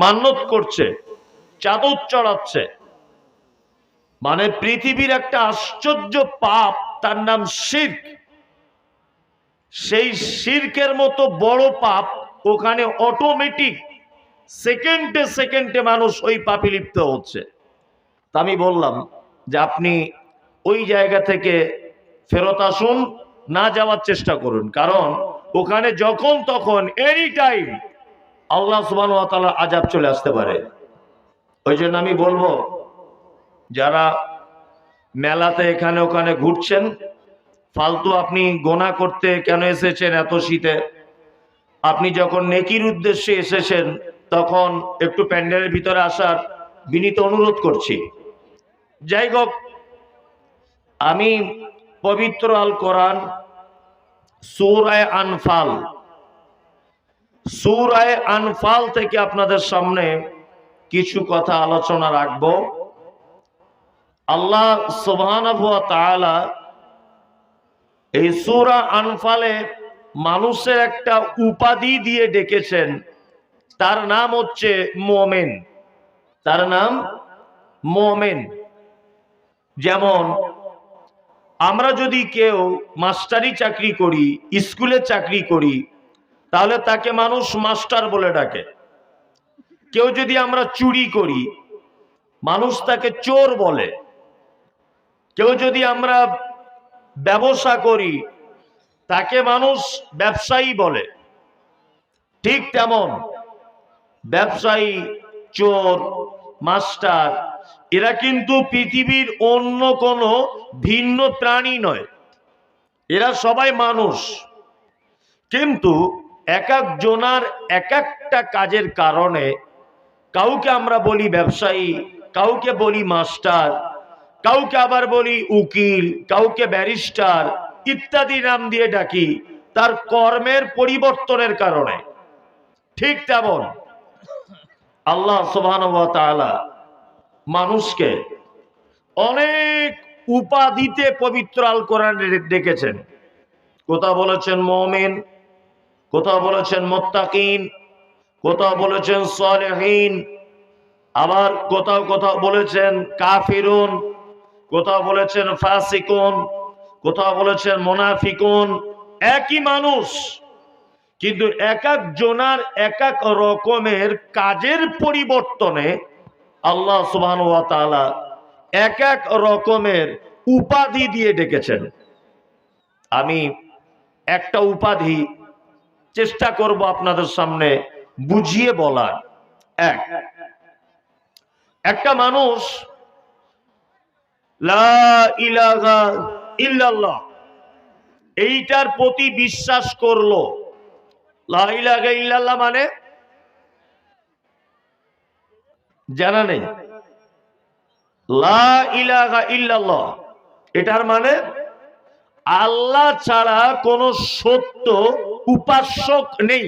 মান্যত করছে, চাদর চড়াচ্ছে। মানে পৃথিবীর একটা আশ্চর্য পাপ, তার নাম শির্ক। সেই শির্কের মতো বড় পাপ ওখানে অটোমেটিক সেকেন্ডে সেকেন্ডে মানুষ ওই পাপে লিপ্ত হচ্ছে। তা আমি বললাম যে আপনি ওই জায়গা থেকে ফেরত আসুন, না যাওয়ার চেষ্টা করুন। কারণ ওখানে যখন তখন এনি টাইম আল্লাহ সুবান আজাব চলে আসতে পারে। ওই জন্য আমি বলব, যারা মেলাতে এখানে ওখানে ঘুরছেন, ফালতু আপনি গোনা করতে কেন এসেছেন এত শীতে? আপনি যখন নেকির উদ্দেশ্যে এসেছেন, তখন একটু প্যান্ডেলের ভিতরে আসার বিনীত অনুরোধ করছি। যাই হোক, আমি পবিত্র আল কোরআন সুরায় আনফাল সুরায় আনফাল থেকে আপনাদের সামনে কিছু কথা আলোচনা রাখব। আল্লাহ সুবহানাহু ওয়া তাআলা এই সূরা আনফালে মানুষের একটা উপাধি দিয়ে ডেকেছেন। তার নাম হচ্ছে মোমেন। তার নাম মোমেন। যেমন আমরা যদি কেউ মাস্টারি চাকরি করি, স্কুলে চাকরি করি তাহলে তাকে মানুষ মাস্টার বলে ডাকে। কেউ যদি আমরা চুরি করি, মানুষ তাকে চোর বলে। কেউ যদি আমরা ব্যবসা করি, তাকে মানুষ ব্যবসায়ী বলে। ঠিক তেমন ব্যবসায়ী, চোর, মাস্টার, এরা কিন্তু পৃথিবীর অন্য কোনো ভিন্ন প্রাণী নয়। এরা সবাই মানুষ। কিন্তু এক এক জনার এক একটা কাজের কারণে কাউকে আমরা বলি ব্যবসায়ী, কাউকে বলি মাস্টার, কাউকে আবার বলি উকিল, কাউকে ব্যারিস্টার ইত্যাদি নাম দিয়ে ডাকি, তার কর্মের পরিবর্তনের কারণে। ঠিক তেমন আল্লাহ সুবহান মানুষকে অনেক উপাধিতে পবিত্র আল কোরআনে ডেকেছেন। কোথাও বলেছেন, মমিন কোথাও বলেছেন মোত্তাকিন, কোথাও বলেছেন সলেহীন, আবার কোথাও কোথাও বলেছেন কাফিরুন, কোথাও বলেছেন ফাসিকুন, কোথাও বলেছেন মোনাফিকুন, একই মানুষ। কিন্তু এক এক জনার এক এক রকমের কাজের পরিবর্তনে আল্লাহ তাআলা এক এক রকমের উপাধি দিয়ে ডেকেছেন। আমি একটা উপাধি চেষ্টা করব আপনাদের সামনে বুঝিয়ে বলার। এক, একটা মানুষ এইটার প্রতি বিশ্বাস করল। লা ইলাহা ইল্লাল্লাহ মানে? জানা নেই। লা ইলাহা ইল্লাল্লাহ, এটার মানে? আল্লাহ ছাড়া কোন সত্য উপাস্যক নেই।